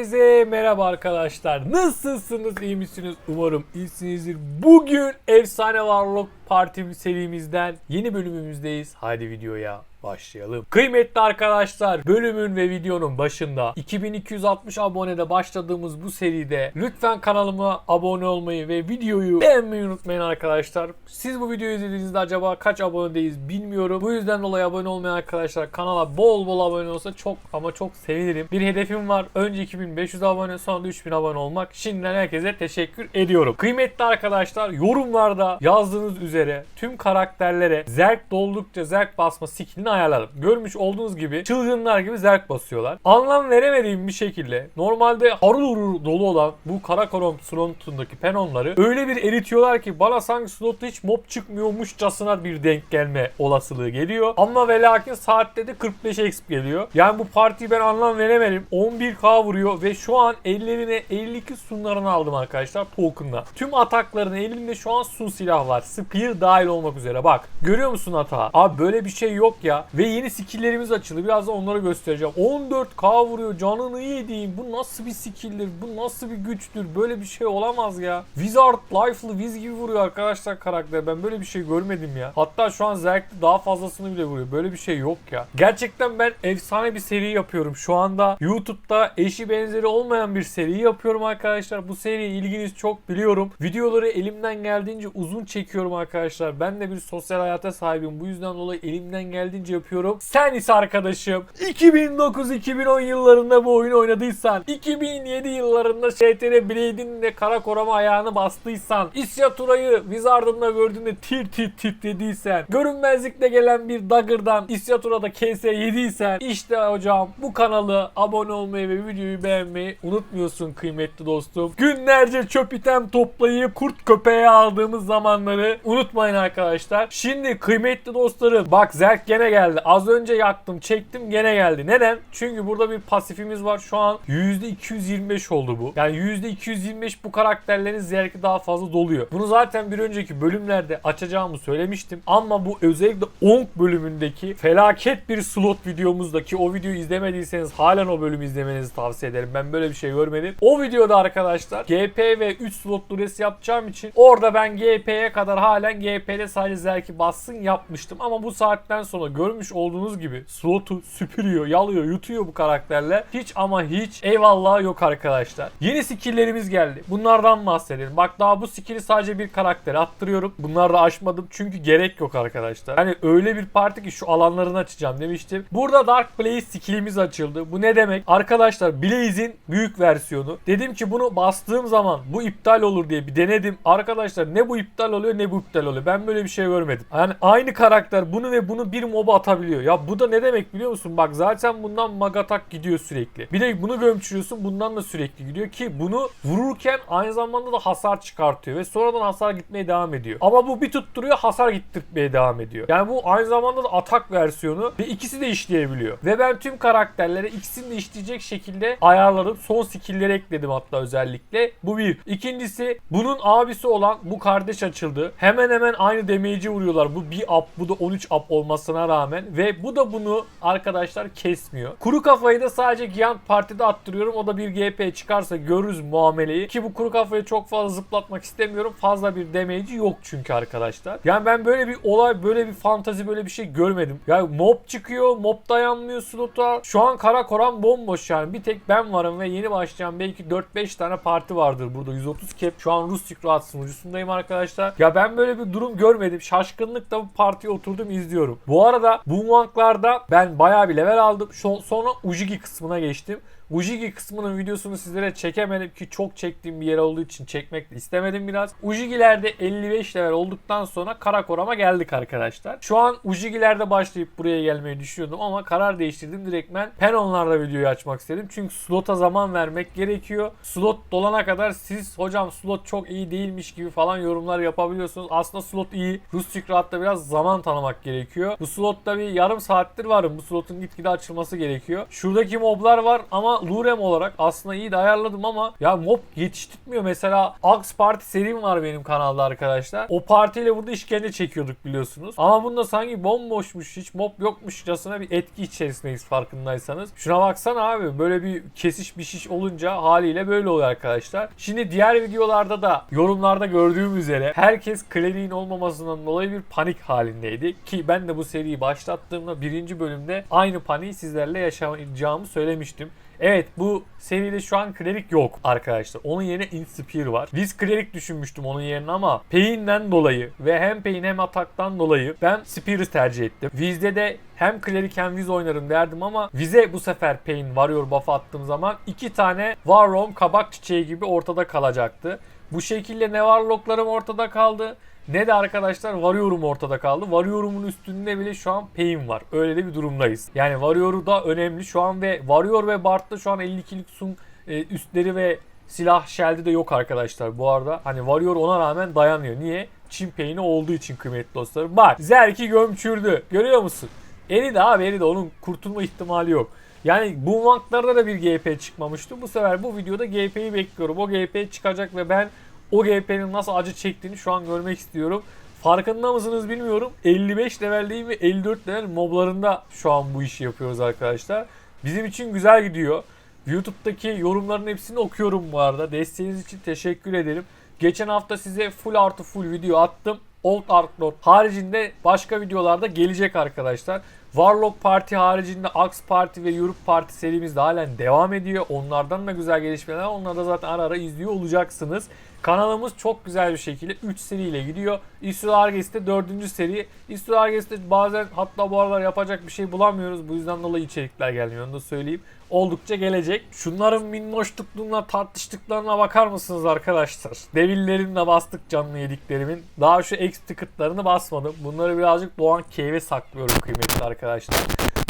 Herkese merhaba arkadaşlar. Nasılsınız? iyi misiniz? Umarım iyisinizdir. Bugün Efsane Warlock Parti serimizden yeni bölümümüzdeyiz. Haydi videoya başlayalım. Kıymetli arkadaşlar bölümün ve videonun başında 2260 abonede başladığımız bu seride lütfen kanalıma abone olmayı ve videoyu beğenmeyi unutmayın arkadaşlar. Siz bu videoyu izlediğinizde acaba kaç abonedeyiz bilmiyorum. Bu yüzden dolayı abone olmayan arkadaşlar kanala bol bol abone olsa çok ama çok sevinirim. Bir hedefim var. Önce 2500 abone sonra da 3000 abone olmak. Şimdiden herkese teşekkür ediyorum. Kıymetli arkadaşlar yorumlarda yazdığınız üzere tüm karakterlere zerk doldukça zerk basma skillini ayarladım. Görmüş olduğunuz gibi çılgınlar gibi zerk basıyorlar. Anlam veremediğim bir şekilde normalde harıl hurul dolu olan bu Karakorom slotundaki penonları öyle bir eritiyorlar ki bana sanki slotta hiç mob çıkmıyormuşçasına bir denk gelme olasılığı geliyor. Ama ve lakin saatte de 45 exp geliyor. Yani bu partiyi ben anlam veremedim. 11k vuruyor ve şu an ellerine 52 sunlarını aldım arkadaşlar token'la. Tüm ataklarını elinde şu an sun silah var. Spear dahil olmak üzere. Bak görüyor musun hata? Abi böyle bir şey yok ya. Ve yeni skill'lerimiz açıldı. Biraz da onları göstereceğim. 14k vuruyor. Canını yediğim. Bu nasıl bir skill'dir? Bu nasıl bir güçtür? Böyle bir şey olamaz ya. Wizard Life'lı Wiz gibi vuruyor arkadaşlar karakter. Ben böyle bir şey görmedim ya. Hatta şu an Zerk'te daha fazlasını bile vuruyor. Böyle bir şey yok ya. Gerçekten ben efsane bir seri yapıyorum. Şu anda YouTube'da eşi benzeri olmayan bir seri yapıyorum arkadaşlar. Bu seriye ilginiz çok biliyorum. Videoları elimden geldiğince uzun çekiyorum arkadaşlar. Ben de bir sosyal hayata sahibim. Bu yüzden dolayı elimden geldiğince yapıyorum. Sen ise arkadaşım 2009-2010 yıllarında bu oyunu oynadıysan 2007 yıllarında STR Blade'in de kara korama ayağını bastıysan İsyatura'yı Wizard'ında gördüğünde tir tir titrediysen görünmezlikle gelen bir Dagger'dan İsyatura'da KS yediysen işte hocam bu kanalı abone olmayı ve videoyu beğenmeyi unutmuyorsun kıymetli dostum. Günlerce çöp item toplayıp kurt köpeğe aldığımız zamanları unutmayın arkadaşlar. Şimdi kıymetli dostlarım bak Zerk gene geldi. Az önce yaktım çektim gene geldi. Neden? Çünkü burada bir pasifimiz var. Şu an %225 oldu bu. Yani %225 bu karakterlerin Zerk'i daha fazla doluyor. Bunu zaten bir önceki bölümlerde açacağımı söylemiştim. Ama bu özellikle 10 bölümündeki felaket bir slot videomuzdaki o videoyu izlemediyseniz halen o bölümü izlemenizi tavsiye ederim. Ben böyle bir şey görmedim. O videoda arkadaşlar GP ve 3 slotlu res yapacağım için orada ben GP'ye kadar halen GP'de sadece Zerk'i bassın yapmıştım. Ama bu saatten sonra görmüş olduğunuz gibi slotu süpürüyor, yalıyor, yutuyor bu karakterle. Hiç ama hiç eyvallah yok arkadaşlar. Yeni skill'lerimiz geldi. Bunlardan bahsedelim. Bak daha bu skill'i sadece bir karaktere attırıyorum. Bunları da açmadım çünkü gerek yok arkadaşlar. Hani öyle bir parti ki şu alanlarını açacağım demiştim. Burada Dark Blaze skill'imiz açıldı. Bu ne demek? Arkadaşlar Blaze'in büyük versiyonu. Dedim ki bunu bastığım zaman bu iptal olur diye bir denedim. Arkadaşlar ne bu iptal oluyor ne bu iptal oluyor. Ben böyle bir şey görmedim. Yani aynı karakter bunu ve bunu bir moba atabiliyor. Ya bu da ne demek biliyor musun? Bak zaten bundan magatak gidiyor sürekli. Bir de bunu gömçürüyorsun bundan da sürekli gidiyor ki bunu vururken aynı zamanda da hasar çıkartıyor ve sonradan hasar gitmeye devam ediyor. Ama bu bir tutturuyor hasar gittirmeye devam ediyor. Yani bu aynı zamanda da atak versiyonu ve ikisi de işleyebiliyor. Ve ben tüm karakterlere ikisini de işleyecek şekilde ayarladım. Son skill'leri ekledim hatta özellikle. Bu bir. İkincisi bunun abisi olan bu kardeş açıldı. Hemen hemen aynı damage'i vuruyorlar. Bu bir up bu da 13 up olmasına rağmen ve bu da bunu arkadaşlar kesmiyor. Kuru kafayı da sadece Giant Parti'de attırıyorum. O da bir GP çıkarsa görürüz muameleyi. Ki bu kuru kafayı çok fazla zıplatmak istemiyorum. Fazla bir damage'i yok çünkü arkadaşlar. Yani ben böyle bir olay, böyle bir fantazi, böyle bir şey görmedim. Yani mob çıkıyor, mob dayanmıyor slota. Şu an kara koran bomboş yani. Bir tek ben varım ve yeni başlayan belki 4-5 tane parti vardır burada. 130 cap. Şu an Rustik Rahat sunucusundayım arkadaşlar. Ya ben böyle bir durum görmedim. Şaşkınlıkla bu partiye oturdum izliyorum. Bu arada bu Wang'larda ben bayağı bir level aldım. Sonra Ujigi kısmına geçtim. Ujigi kısmının videosunu sizlere çekemedim ki çok çektiğim bir yer olduğu için çekmek de istemedim biraz. Ujigi'lerde 55 level olduktan sonra Karakoram'a geldik arkadaşlar. Şu an Ujigi'lerde başlayıp buraya gelmeyi düşünüyordum ama karar değiştirdim. Direktmen Penon'larda videoyu açmak istedim. Çünkü slota zaman vermek gerekiyor. Slot dolana kadar siz hocam slot çok iyi değilmiş gibi falan yorumlar yapabiliyorsunuz. Aslında slot iyi. Rustik Rahat'ta biraz zaman tanımak gerekiyor. Bu slotta bir yarım saattir varım. Bu slotun gitgide açılması gerekiyor. Şuradaki moblar var ama Lurem olarak aslında iyi de ayarladım ama ya mob yetiştirmiyor. Mesela Axe Party serim var benim kanalda arkadaşlar. O partiyle burada işkence çekiyorduk biliyorsunuz. Ama bunda sanki bomboşmuş hiç mob yokmuşçasına bir etki içerisindeyiz farkındaysanız. Şuna baksana abi böyle bir kesiş biçiş olunca haliyle böyle oluyor arkadaşlar. Şimdi diğer videolarda da yorumlarda gördüğüm üzere herkes kleriğin olmamasından dolayı bir panik halindeydi. Ki ben de bu seriyi başlattığımda birinci bölümde aynı paniği sizlerle yaşayacağımı söylemiştim. Evet bu seride şu an klerik yok arkadaşlar. Onun yerine Inspire var. Biz klerik düşünmüştüm onun yerine ama Pain'den dolayı ve hem Pain hem ataktan dolayı ben Spear'ı tercih ettim. Viz'de de hem klerik hem Viz oynarım derdim ama Viz'e bu sefer Pain Warrior buff attığım zaman iki tane Warroom kabak çiçeği gibi ortada kalacaktı. Bu şekilde ne Warlock'larım ortada kaldı ne de arkadaşlar Warrior'um ortada kaldı. Warrior'umun üstünde bile şu an Pain var. Öyle de bir durumdayız. Yani Warrior'u da önemli şu an ve Warrior ve Bart'ta şu an 52'lik sun e, üstleri ve silah shell'de de yok arkadaşlar bu arada. Hani Warrior ona rağmen dayanıyor. Niye? Çin Pain'i olduğu için kıymetli dostlarım. Bak Zerk'i gömçürdü. Görüyor musun? Eridi abi eridi. Onun kurtulma ihtimali yok. Yani bu vanklarda da bir GP çıkmamıştı. Bu sefer bu videoda GP'yi bekliyorum. O GP çıkacak ve ben o GP'nin nasıl acı çektiğini şu an görmek istiyorum. Farkında mısınız bilmiyorum. 55 leveldeyim ve 54 level moblarında şu an bu işi yapıyoruz arkadaşlar. Bizim için güzel gidiyor. YouTube'daki yorumların hepsini okuyorum bu arada. Desteğiniz için teşekkür ederim. Geçen hafta size full artı full video attım. Old Ark Lord haricinde başka videolarda gelecek arkadaşlar. Warlock Party haricinde Axe Party ve Europe Party serimiz de halen devam ediyor. Onlardan da güzel gelişmeler. Onları da zaten ara ara izliyor olacaksınız. Kanalımız çok güzel bir şekilde 3 seriyle gidiyor. Isur Arges'te 4. seri. Isur Arges'te bazen hatta bu aralar yapacak bir şey bulamıyoruz. Bu yüzden dolayı içerikler gelmiyor onu da söyleyeyim. Oldukça gelecek. Şunların minnoşlukluğuna tartıştıklarına bakar mısınız arkadaşlar? Devillerimle bastık canlı yediklerimin. Daha şu X ticketlarını basmadım. Bunları birazcık Doğan Cave'e saklıyorum kıymetli arkadaşlar.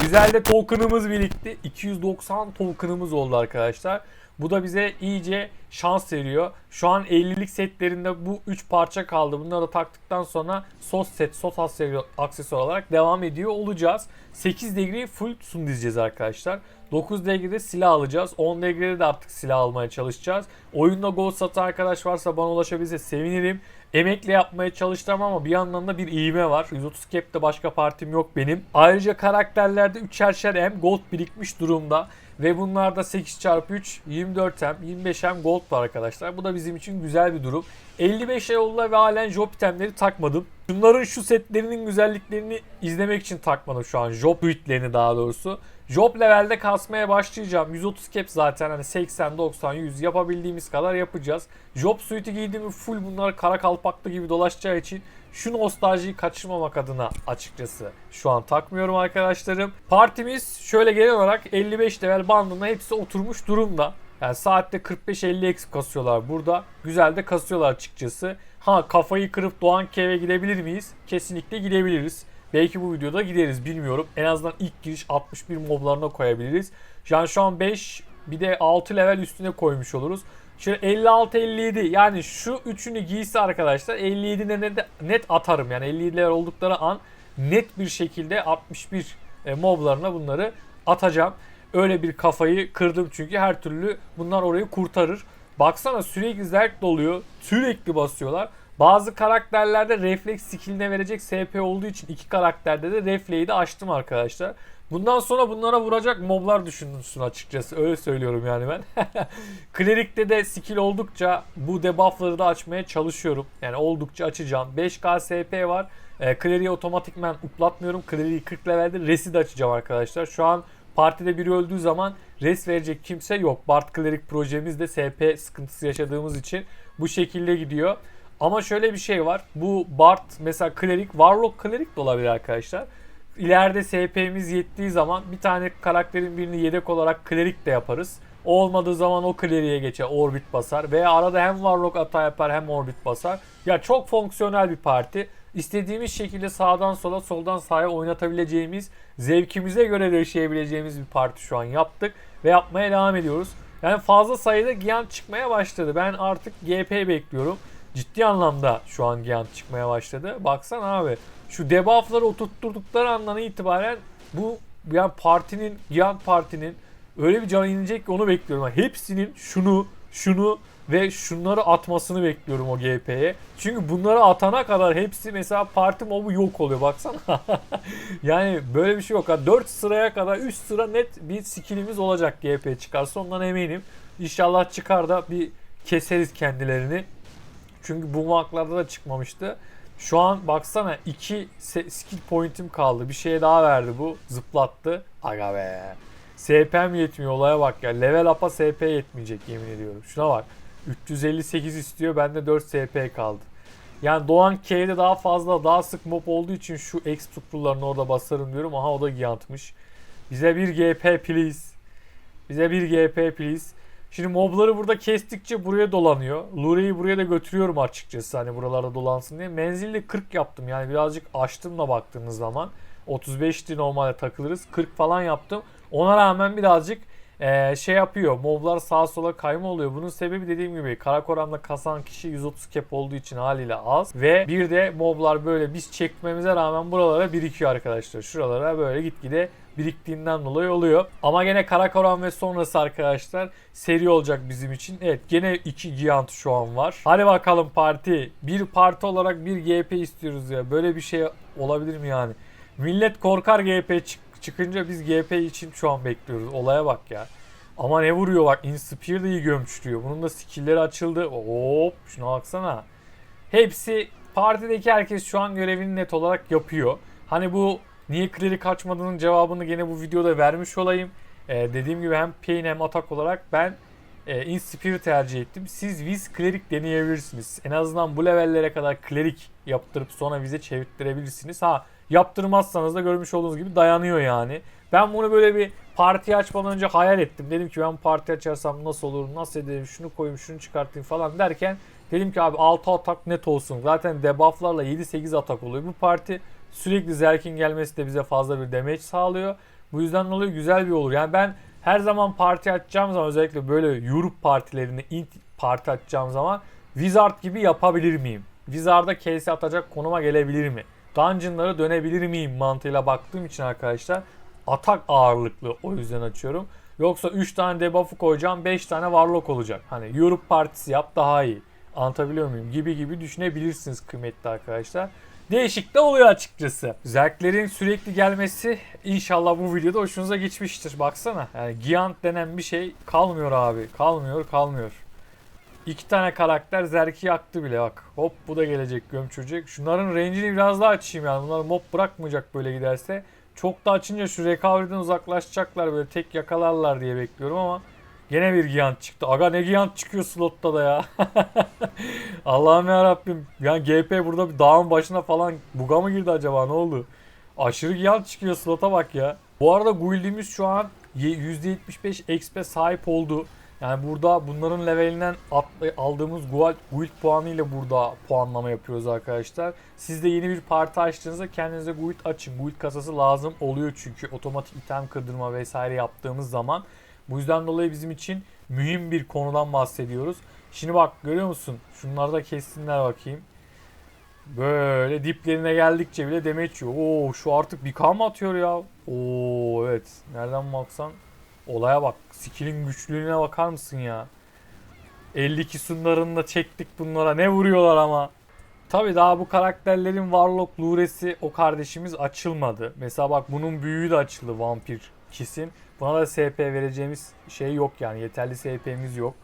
Güzel de token'ımız birikti. 290 token'ımız oldu arkadaşlar. Bu da bize iyice şans veriyor. Şu an 50'lik setlerinde bu 3 parça kaldı. Bunları da taktıktan sonra sos set, sos aksesuar olarak devam ediyor olacağız. 8 degree full sun dizeceğiz arkadaşlar. 9 degrede silah alacağız. 10 degrede de artık silah almaya çalışacağız. Oyunda gold satan arkadaş varsa bana ulaşabilirse sevinirim. Emekle yapmaya çalıştım ama bir yandan da bir iğme var. 130 cap'te başka partim yok benim. Ayrıca karakterlerde 3'er hem gold birikmiş durumda. Ve bunlarda 8x3, 24M, 25M gold var arkadaşlar. Bu da bizim için güzel bir durum. 55 yolla ve halen job itemleri takmadım. Bunların şu setlerinin güzelliklerini izlemek için takmadım şu an. Job suite'lerini daha doğrusu. Job levelde kasmaya başlayacağım. 130 cap zaten hani 80, 90, 100 yapabildiğimiz kadar yapacağız. Job suite'i giydiğimi full bunlar kara kalpaklı gibi dolaşacağı için şu nostaljiyi kaçırmamak adına açıkçası şu an takmıyorum arkadaşlarım. Partimiz şöyle genel olarak 55 level bandında hepsi oturmuş durumda. Yani saatte 45-50 eksik kasıyorlar burada. Güzel de kasıyorlar açıkçası. Ha kafayı kırıp Doğan Kev'e gidebilir miyiz? Kesinlikle gidebiliriz. Belki bu videoda gideriz bilmiyorum. En azından ilk giriş 61 moblarına koyabiliriz. Yani şu an 5 bir de 6 level üstüne koymuş oluruz. Şöyle 56-57 yani şu üçünü giysi arkadaşlar 57 net, net atarım. Yani 57 level oldukları an net bir şekilde 61 e, moblarına bunları atacağım. Öyle bir kafayı kırdım çünkü her türlü bunlar orayı kurtarır. Baksana sürekli zerk doluyor. Sürekli basıyorlar. Bazı karakterlerde refleks skilline verecek SP olduğu için iki karakterde de refleyi de açtım arkadaşlar. Bundan sonra bunlara vuracak moblar düşünürsün açıkçası. Öyle söylüyorum yani ben. Klerik'te de skill oldukça bu debuffları da açmaya çalışıyorum. Yani oldukça açacağım. 5k SP var. E, Cleric'i otomatikmen uplatmıyorum. Cleric'i 40 levelde resi de açacağım arkadaşlar. Şu an partide biri öldüğü zaman res verecek kimse yok. Bart Cleric projemizde SP sıkıntısı yaşadığımız için bu şekilde gidiyor. Ama şöyle bir şey var. Bu Bart mesela Cleric, Warlock Cleric de olabilir arkadaşlar. İleride SP'miz yettiği zaman bir tane karakterin birini yedek olarak Cleric de yaparız. Olmadığı zaman o Cleric'e geçer, orbit basar. Veya arada hem Warlock hata yapar hem orbit basar. Ya çok fonksiyonel bir parti. İstediğimiz şekilde sağdan sola, soldan sağa oynatabileceğimiz, zevkimize göre yaşayabileceğimiz bir parti şu an yaptık. Ve yapmaya devam ediyoruz. Yani fazla sayıda Giant çıkmaya başladı. Ben artık GP bekliyorum ciddi anlamda şu an Giant çıkmaya başladı. Baksana abi şu debuffları oturtturdukları andan itibaren bu yani partinin Giant partinin öyle bir can inecek ki onu bekliyorum. Yani hepsinin şunu, şunu ve şunları atmasını bekliyorum o GP'ye. Çünkü bunları atana kadar hepsi mesela parti mobu yok oluyor baksana. yani böyle bir şey yok. Yani 4 sıraya kadar 3 sıra net bir skillimiz olacak GP çıkarsa ondan eminim. İnşallah çıkar da bir keseriz kendilerini. Çünkü bu maklarda da çıkmamıştı. Şu an baksana 2 skill point'im kaldı. Bir şey daha verdi bu. Zıplattı. Aga be. SP'm yetmiyor olaya bak ya. Level up'a SP yetmeyecek yemin ediyorum. Şuna bak. 358 istiyor. Bende 4 SP kaldı. Yani Doğan K'de daha fazla daha sık mob olduğu için şu X tukurlarını orada basarım diyorum. Aha o da giyantmış. Bize bir GP please. Bize bir GP please. Şimdi mobları burada kestikçe buraya dolanıyor. Lure'yi buraya da götürüyorum açıkçası hani buralarda dolansın diye. Menzilli 40 yaptım yani birazcık açtım da baktığınız zaman. 35'ti normalde takılırız. 40 falan yaptım. Ona rağmen birazcık ee, şey yapıyor. Moblar sağa sola kayma oluyor. Bunun sebebi dediğim gibi Karakoram'da kasan kişi 130 cap olduğu için haliyle az. Ve bir de moblar böyle biz çekmemize rağmen buralara birikiyor arkadaşlar. Şuralara böyle gitgide biriktiğinden dolayı oluyor. Ama gene Karakoram ve sonrası arkadaşlar seri olacak bizim için. Evet gene iki Giant şu an var. Hadi bakalım parti. Bir parti olarak bir GP istiyoruz ya. Böyle bir şey olabilir mi yani? Millet korkar GP çık çıkınca biz GP için şu an bekliyoruz. Olaya bak ya. Ama ne vuruyor bak. Inspear da iyi gömçlüyor. Bunun da skillleri açıldı. Hop şuna baksana. Hepsi partideki herkes şu an görevini net olarak yapıyor. Hani bu niye Cleric kaçmadığının cevabını gene bu videoda vermiş olayım. Ee, dediğim gibi hem Pain hem atak olarak ben e, Inspire tercih ettim. Siz Wiz Cleric deneyebilirsiniz. En azından bu levellere kadar Cleric yaptırıp sonra Wiz'e çevirttirebilirsiniz. Ha Yaptırmazsanız da görmüş olduğunuz gibi dayanıyor yani. Ben bunu böyle bir parti açmadan önce hayal ettim. Dedim ki ben parti açarsam nasıl olur, nasıl ederim, şunu koyayım, şunu çıkartayım falan derken dedim ki abi 6 atak net olsun. Zaten debufflarla 7-8 atak oluyor. Bu parti sürekli Zerk'in gelmesi de bize fazla bir damage sağlıyor. Bu yüzden dolayı güzel bir olur. Yani ben her zaman parti açacağım zaman özellikle böyle Europe partilerini int parti açacağım zaman Wizard gibi yapabilir miyim? Wizard'a case atacak konuma gelebilir mi? Dungeonlara dönebilir miyim mantığıyla baktığım için arkadaşlar atak ağırlıklı o yüzden açıyorum. Yoksa 3 tane debuff'u koyacağım 5 tane warlock olacak. Hani Europe partisi yap daha iyi. Anlatabiliyor muyum? Gibi gibi düşünebilirsiniz kıymetli arkadaşlar. Değişik de oluyor açıkçası. Zerklerin sürekli gelmesi inşallah bu videoda hoşunuza geçmiştir. Baksana. Yani Giant denen bir şey kalmıyor abi. Kalmıyor kalmıyor. İki tane karakter Zerk'i yaktı bile bak. Hop bu da gelecek gömçürecek. Şunların range'ini biraz daha açayım yani. Bunlar mob bırakmayacak böyle giderse. Çok da açınca şu recovery'den uzaklaşacaklar böyle tek yakalarlar diye bekliyorum ama gene bir Giant çıktı. Aga ne Giant çıkıyor slotta da ya. Allah'ım ya Rabbim. Yani GP burada bir dağın başına falan buga mı girdi acaba ne oldu? Aşırı Giant çıkıyor slota bak ya. Bu arada guildimiz şu an %75 XP sahip oldu. Yani burada bunların levelinden aldığımız guild, guild puanı ile burada puanlama yapıyoruz arkadaşlar. Siz de yeni bir parti açtığınızda kendinize guild açın. Guild kasası lazım oluyor çünkü otomatik item kırdırma vesaire yaptığımız zaman. Bu yüzden dolayı bizim için mühim bir konudan bahsediyoruz. Şimdi bak görüyor musun? Şunları da kessinler bakayım. Böyle diplerine geldikçe bile demet yiyor. Oo şu artık bir kan mı atıyor ya? Oo evet. Nereden baksan Olaya bak. Skill'in güçlülüğüne bakar mısın ya? 52 sunlarında çektik bunlara. Ne vuruyorlar ama. Tabi daha bu karakterlerin Warlock Luresi o kardeşimiz açılmadı. Mesela bak bunun büyüğü de açıldı vampir kesin. Buna da SP vereceğimiz şey yok yani. Yeterli SP'miz yok.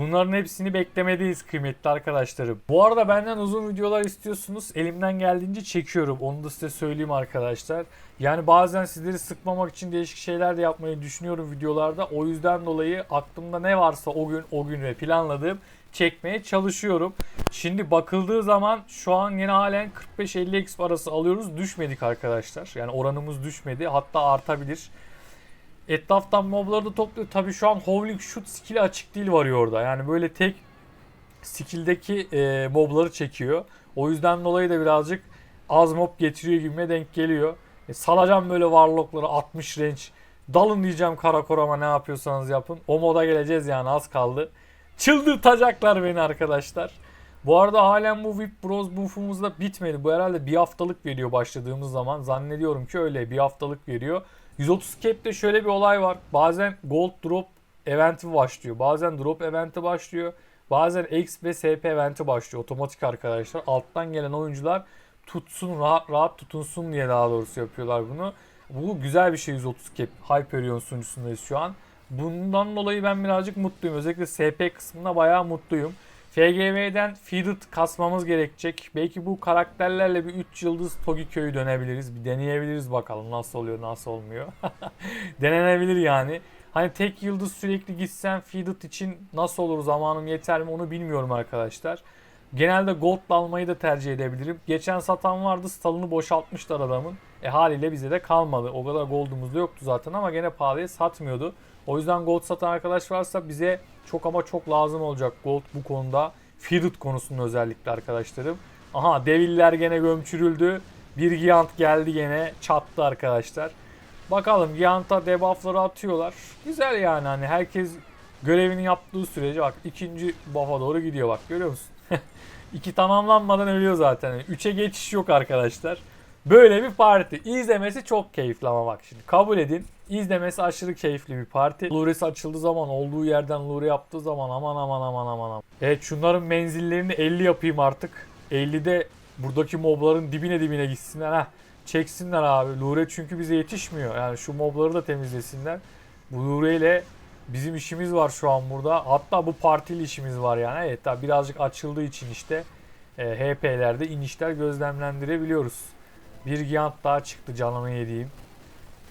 Bunların hepsini beklemedeyiz kıymetli arkadaşlarım. Bu arada benden uzun videolar istiyorsunuz. Elimden geldiğince çekiyorum. Onu da size söyleyeyim arkadaşlar. Yani bazen sizleri sıkmamak için değişik şeyler de yapmayı düşünüyorum videolarda. O yüzden dolayı aklımda ne varsa o gün o gün ve planladığım çekmeye çalışıyorum. Şimdi bakıldığı zaman şu an yine halen 45-50 x arası alıyoruz. Düşmedik arkadaşlar. Yani oranımız düşmedi. Hatta artabilir. Etraftan mobları da topluyor. Tabii şu an Howling Shoot skill'i açık değil varıyor orada. Yani böyle tek skill'deki e, mobları çekiyor. O yüzden dolayı da birazcık az mob getiriyor gibime denk geliyor. E, salacağım böyle warlockları 60 range. Dalın diyeceğim Karakorama ne yapıyorsanız yapın. O moda geleceğiz yani az kaldı. Çıldırtacaklar beni arkadaşlar. Bu arada halen bu VIP Bros buff'umuz da bitmedi. Bu herhalde bir haftalık veriyor başladığımız zaman. Zannediyorum ki öyle bir haftalık veriyor. 130 cap'te şöyle bir olay var. Bazen gold drop eventi başlıyor. Bazen drop eventi başlıyor. Bazen X ve SP eventi başlıyor. Otomatik arkadaşlar. Alttan gelen oyuncular tutsun rahat rahat tutunsun diye daha doğrusu yapıyorlar bunu. Bu güzel bir şey 130 cap. Hyperion sunucusundayız şu an. Bundan dolayı ben birazcık mutluyum. Özellikle SP kısmında bayağı mutluyum. FGV'den Feeded kasmamız gerekecek. Belki bu karakterlerle bir 3 yıldız Togi köyü dönebiliriz. Bir deneyebiliriz bakalım nasıl oluyor nasıl olmuyor. Denenebilir yani. Hani tek yıldız sürekli gitsem Feeded için nasıl olur zamanım yeter mi onu bilmiyorum arkadaşlar. Genelde gold'la almayı da tercih edebilirim. Geçen satan vardı stalını boşaltmışlar adamın. E haliyle bize de kalmadı. O kadar gold'umuz da yoktu zaten ama gene pahalıya satmıyordu. O yüzden gold satan arkadaş varsa bize çok ama çok lazım olacak gold bu konuda. Feeded konusunda özellikle arkadaşlarım. Aha deviller gene gömçürüldü. Bir Giant geldi gene çattı arkadaşlar. Bakalım Giant'a debuff'ları atıyorlar. Güzel yani hani herkes görevini yaptığı sürece bak ikinci buff'a doğru gidiyor bak görüyor musun? İki tamamlanmadan ölüyor zaten. Yani üçe geçiş yok arkadaşlar. Böyle bir parti. İzlemesi çok keyifli ama bak şimdi kabul edin. İzlemesi aşırı keyifli bir parti. Lures açıldığı zaman olduğu yerden lure yaptığı zaman aman aman aman aman aman. Evet şunların menzillerini 50 yapayım artık. 50'de buradaki mobların dibine dibine gitsinler. Heh, çeksinler abi. Lure çünkü bize yetişmiyor. Yani şu mobları da temizlesinler. Bu lure ile bizim işimiz var şu an burada. Hatta bu partili işimiz var yani. Evet daha birazcık açıldığı için işte e, HP'lerde inişler gözlemlendirebiliyoruz. Bir Giant daha çıktı canını yediğim.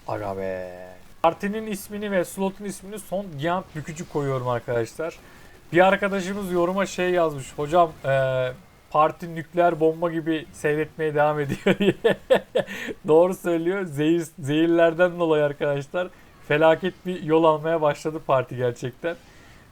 Aga be. Partinin ismini ve slotun ismini son Giant bükücü koyuyorum arkadaşlar. Bir arkadaşımız yoruma şey yazmış. Hocam e, parti nükleer bomba gibi seyretmeye devam ediyor diye. Doğru söylüyor. Zehir, zehirlerden dolayı arkadaşlar felaket bir yol almaya başladı parti gerçekten.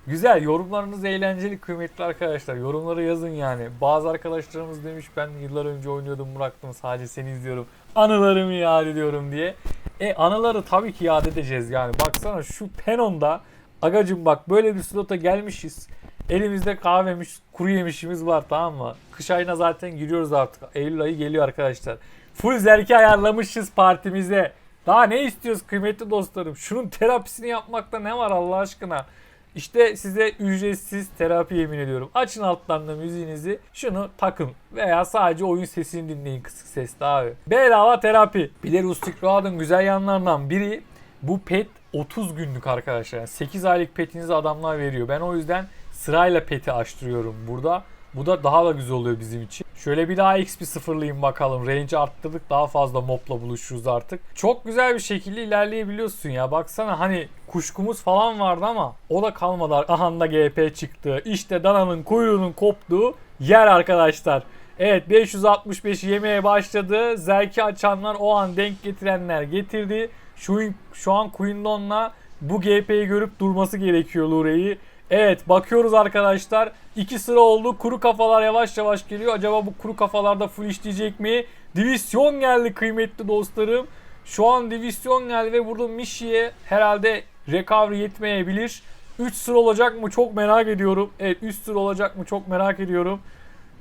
Güzel yorumlarınız eğlenceli kıymetli arkadaşlar. Yorumları yazın yani. Bazı arkadaşlarımız demiş ben yıllar önce oynuyordum bıraktım sadece seni izliyorum. Anılarımı yad ediyorum diye. E anıları tabii ki yad edeceğiz yani. Baksana şu Penon'da agacım bak böyle bir slota gelmişiz. Elimizde kahvemiş, kuru yemişimiz var tamam mı? Kış ayına zaten giriyoruz artık. Eylül ayı geliyor arkadaşlar. Full zerki ayarlamışız partimize. Daha ne istiyoruz kıymetli dostlarım? Şunun terapisini yapmakta ne var Allah aşkına? İşte size ücretsiz terapi yemin ediyorum. Açın alttan da müziğinizi şunu takın. Veya sadece oyun sesini dinleyin kısık sesle abi. Bedava terapi. Bir de Rustic Road'ın güzel yanlarından biri bu pet 30 günlük arkadaşlar. Yani 8 aylık petinizi adamlar veriyor. Ben o yüzden sırayla peti açtırıyorum burada. Bu da daha da güzel oluyor bizim için. Şöyle bir daha XP sıfırlayayım bakalım. Range arttırdık daha fazla mobla buluşuruz artık. Çok güzel bir şekilde ilerleyebiliyorsun ya. Baksana hani kuşkumuz falan vardı ama o da kalmadı. Ahanda GP çıktı. İşte dananın kuyruğunun koptuğu yer arkadaşlar. Evet 565 yemeye başladı. Zerki açanlar o an denk getirenler getirdi. Şu, şu an Quindon'la bu GP'yi görüp durması gerekiyor Lure'yi. Evet bakıyoruz arkadaşlar. İki sıra oldu. Kuru kafalar yavaş yavaş geliyor. Acaba bu kuru kafalarda full işleyecek mi? Divisyon geldi kıymetli dostlarım. Şu an divisyon geldi ve burada Mishi'ye herhalde recovery yetmeyebilir. 3 sıra olacak mı çok merak ediyorum. Evet 3 sıra olacak mı çok merak ediyorum.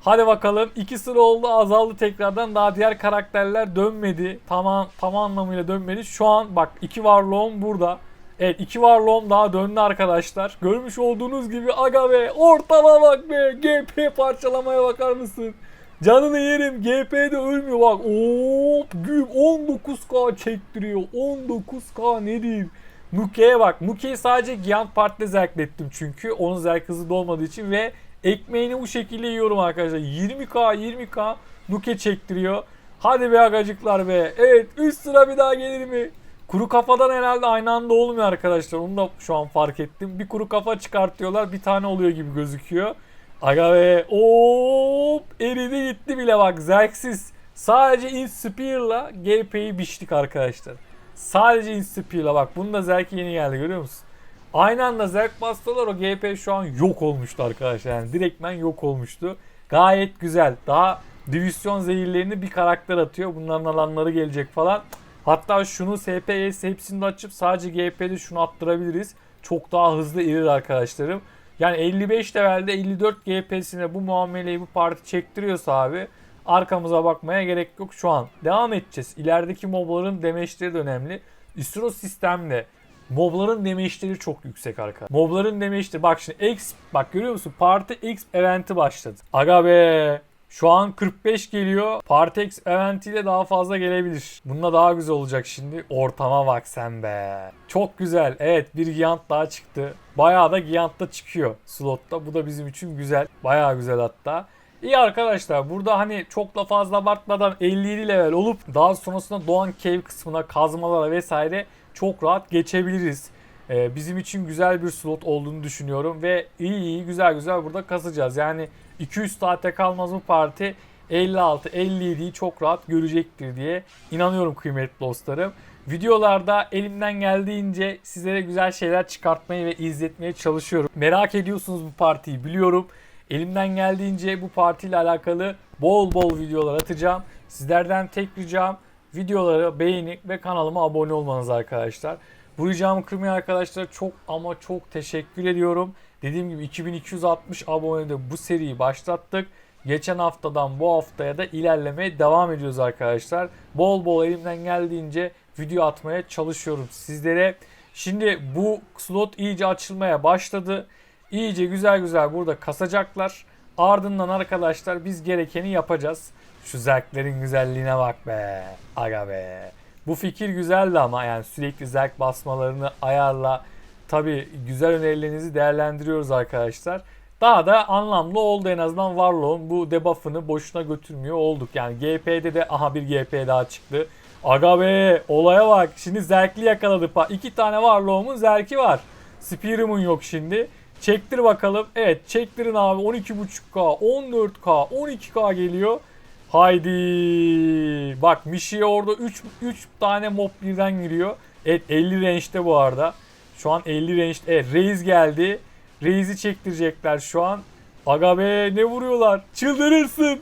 Hadi bakalım 2 sıra oldu azaldı tekrardan daha diğer karakterler dönmedi. Tamam tam anlamıyla dönmedi. Şu an bak iki varlığım burada. Evet iki varlığım daha döndü arkadaşlar. Görmüş olduğunuz gibi aga be ortama bak be GP parçalamaya bakar mısın? Canını yerim GP'de ölmüyor bak. Hop güm 19k çektiriyor. 19k nedir? Nuke'ye bak. Nuke'yi sadece Giant Part'te zerklettim çünkü. Onun zerk hızı dolmadığı için ve ekmeğini bu şekilde yiyorum arkadaşlar. 20k 20k Nuke çektiriyor. Hadi be agacıklar be. Evet üst sıra bir daha gelir mi? Kuru kafadan herhalde aynı anda olmuyor arkadaşlar. Onu da şu an fark ettim. Bir kuru kafa çıkartıyorlar. Bir tane oluyor gibi gözüküyor. Aga be. Hop. Eridi gitti bile bak. Zerksiz. Sadece Inspear'la GP'yi biçtik arkadaşlar. Sadece Inspear'la bak. Bunun da Zerki yeni geldi görüyor musun? Aynı anda Zerk bastılar o GP şu an yok olmuştu arkadaşlar. Yani direktmen yok olmuştu. Gayet güzel. Daha divisyon zehirlerini bir karakter atıyor. Bunların alanları gelecek falan. Hatta şunu SPS hepsini açıp sadece GP'de şunu attırabiliriz. Çok daha hızlı ilir arkadaşlarım. Yani 55 levelde 54 GP'sine bu muameleyi bu parti çektiriyorsa abi arkamıza bakmaya gerek yok şu an. Devam edeceğiz. İlerideki mobların demeçleri de önemli. İstro sistemle mobların damage'leri çok yüksek arkadaşlar. Mobların damage'leri bak şimdi X bak görüyor musun? Parti X eventi başladı. Aga be. Şu an 45 geliyor. Parti X eventiyle daha fazla gelebilir. Bununla daha güzel olacak şimdi. Ortama bak sen be. Çok güzel. Evet bir Giant daha çıktı. Bayağı da Giant da çıkıyor slotta. Bu da bizim için güzel. Bayağı güzel hatta. İyi arkadaşlar burada hani çok da fazla abartmadan 57 level olup daha sonrasında Doğan Cave kısmına kazmalara vesaire çok rahat geçebiliriz. Ee, bizim için güzel bir slot olduğunu düşünüyorum ve iyi iyi güzel güzel burada kasacağız. Yani 200 saate kalmaz bu parti 56-57'yi çok rahat görecektir diye inanıyorum kıymetli dostlarım. Videolarda elimden geldiğince sizlere güzel şeyler çıkartmaya ve izletmeye çalışıyorum. Merak ediyorsunuz bu partiyi biliyorum. Elimden geldiğince bu partiyle alakalı bol bol videolar atacağım. Sizlerden tek ricam videoları beğenip ve kanalıma abone olmanız arkadaşlar. Bu ricamı kırmayan arkadaşlara çok ama çok teşekkür ediyorum. Dediğim gibi 2260 abonede bu seriyi başlattık. Geçen haftadan bu haftaya da ilerlemeye devam ediyoruz arkadaşlar. Bol bol elimden geldiğince video atmaya çalışıyorum sizlere. Şimdi bu slot iyice açılmaya başladı. İyice güzel güzel burada kasacaklar. Ardından arkadaşlar biz gerekeni yapacağız. Şu zerklerin güzelliğine bak be. Aga be. Bu fikir güzeldi ama yani sürekli zerk basmalarını ayarla. Tabi güzel önerilerinizi değerlendiriyoruz arkadaşlar. Daha da anlamlı oldu en azından Warlock'un bu debuff'ını boşuna götürmüyor olduk. Yani GP'de de aha bir GP daha çıktı. Aga be olaya bak. Şimdi zerkli yakaladı. Pa. İki tane Warlock'umun zerki var. Spear'ımın yok şimdi. Çektir bakalım. Evet çektirin abi 12.5K, 14K, 12K geliyor. Haydi. Bak Mishi'ye orada 3 3 tane mob birden giriyor. Evet 50 range'de bu arada. Şu an 50 range. Evet Reis geldi. Reis'i çektirecekler şu an. Aga be ne vuruyorlar. Çıldırırsın.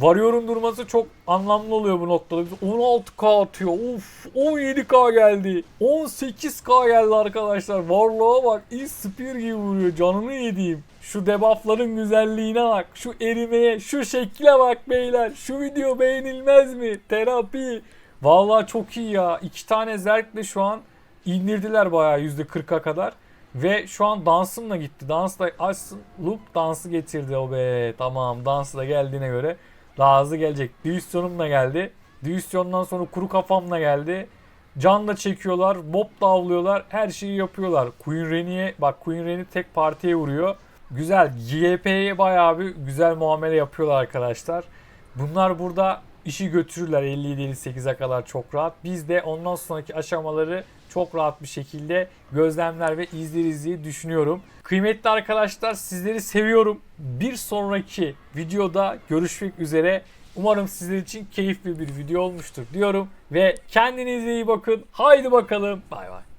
Varıyorum durması çok anlamlı oluyor bu noktada. Biz 16k atıyor. Uf 17k geldi. 18k geldi arkadaşlar. Varlığa bak. İyi spear gibi vuruyor. Canını yediğim. Şu debuffların güzelliğine bak. Şu erimeye, şu şekle bak beyler. Şu video beğenilmez mi? Terapi. Vallahi çok iyi ya. İki tane zerkle şu an indirdiler bayağı %40'a kadar. Ve şu an dansımla gitti. Dans da açsın. Loop dansı getirdi o be. Tamam dansı da geldiğine göre daha hızlı gelecek. Divizyonumla geldi. Divizyondan sonra kuru kafamla geldi. Can da çekiyorlar. Mob da avlıyorlar. Her şeyi yapıyorlar. Queen Reni'ye bak Queen Reni tek partiye vuruyor. Güzel. GP'ye bayağı bir güzel muamele yapıyorlar arkadaşlar. Bunlar burada işi götürürler 57-58'e kadar çok rahat. Biz de ondan sonraki aşamaları çok rahat bir şekilde gözlemler ve izleriz diye düşünüyorum. Kıymetli arkadaşlar sizleri seviyorum. Bir sonraki videoda görüşmek üzere. Umarım sizler için keyifli bir video olmuştur diyorum. Ve kendinize iyi bakın. Haydi bakalım. Bay bay.